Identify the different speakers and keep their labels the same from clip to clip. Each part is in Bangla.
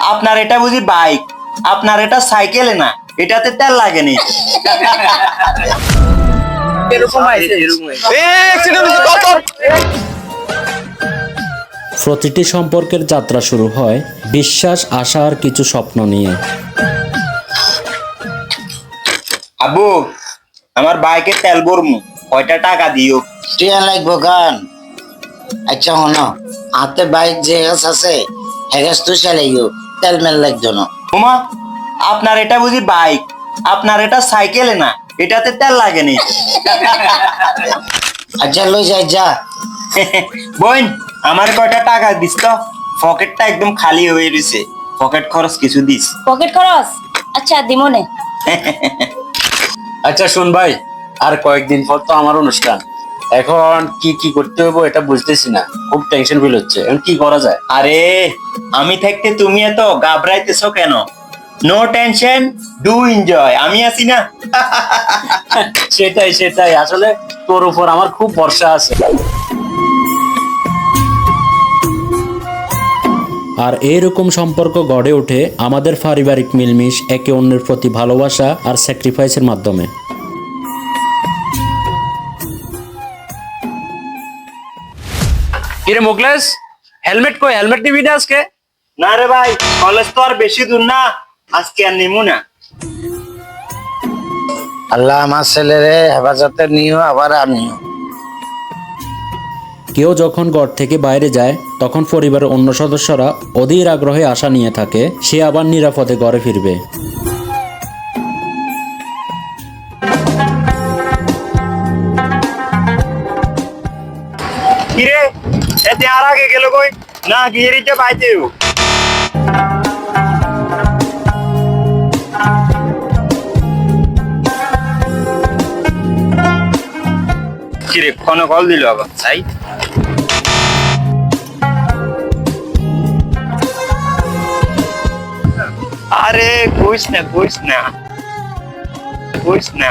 Speaker 1: আপনার এটা বুঝি বাইক আপনার এটা সাইকেলে না এটাতে তেল লাগেনি
Speaker 2: প্রতিটি সম্পর্কের যাত্রা শুরু হয় বিশ্বাস আশা আর কিছু স্বপ্ন নিয়ে।
Speaker 1: আবু আমার বাইকে তেল ভরমু কয়টা টাকা দিও?
Speaker 3: টিয়া লাগবো গান আচ্ছা হন হাতে বাইক যে গাছ আছে হেগাছ তো চালাইও। তেল মেল লাগতো না।
Speaker 1: উমা আপনার এটা বুঝি বাইক আপনার এটা সাইকেলে না এটাতে তেল লাগেনি।
Speaker 3: আচ্ছা লই যাই যা।
Speaker 1: বোন আমার কয়টা টাকা দিস তো? পকেটটা একদম খালি হয়ে রয়েছে। পকেট খরচ কিছু দিস।
Speaker 4: পকেট খরচ? আচ্ছা দিমনে
Speaker 5: আচ্ছা শুন ভাই আর কয়েকদিন পর তো আমার অনুষ্ঠান। এখন কি কি করতে হবে এটা বুঝতেছি না। খুব টেনশন ফিল হচ্ছে। এখন কি করা যায়?
Speaker 1: আরে আমি থাকতে তুমি এত ঘাবড়াইতেছো কেন? নো টেনশন ডু এনজয় আমি আছি না।
Speaker 5: সেটাই সেটাই। আসলে তোর উপর আমার খুব ভরসা আছে।
Speaker 2: আর এইরকম সম্পর্ক গড়ে ওঠে আমাদের পারিবারিক মিলমিশ একে অন্যের প্রতি ভালোবাসা আর স্যাক্রিফাইসের মাধ্যমে।
Speaker 5: কিরে মুকলেশ হেলমেট কই? হেলমেট নিবি না আজকে?
Speaker 1: না রে ভাই কলেজ তো আর বেশি দূর না। আজকে আর নিমু না।
Speaker 3: আল্লাহ আমার ছেলেরে হেফাজতে নিও আবার আনিও
Speaker 2: কেউ যখন ঘর থেকে বাইরে যায় তখন পরিবারের অন্য সদস্যরা অধীর আগ্রহে আশা নিয়ে থাকে সে আবার নিরাপদে ঘরে ফিরবে।
Speaker 1: এতে আর আগে গেল কই? না গিয়েরিতে পাইতেও কিরে ফোনে কল দিল আবার? তাই আরে কইস না কইস না। কইস না।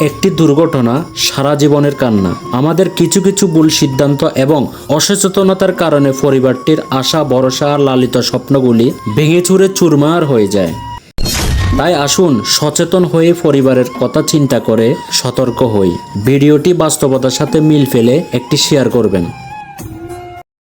Speaker 2: একটি দুর্ঘটনা সারা জীবনের কান্না। আমাদের কিছু কিছু ভুল সিদ্ধান্ত এবং অসচেতনতার কারণে পরিবারটির আশা, ভরসা আর লালিত স্বপ্নগুলি ভেঙে চুরে চুরমার হয়ে যায়। তাই আসুন সচেতন হয়ে পরিবারের কথা চিন্তা করে সতর্ক হই। ভিডিওটি বাস্তবতার সাথে মিল ফেলে একটি শেয়ার করবেন।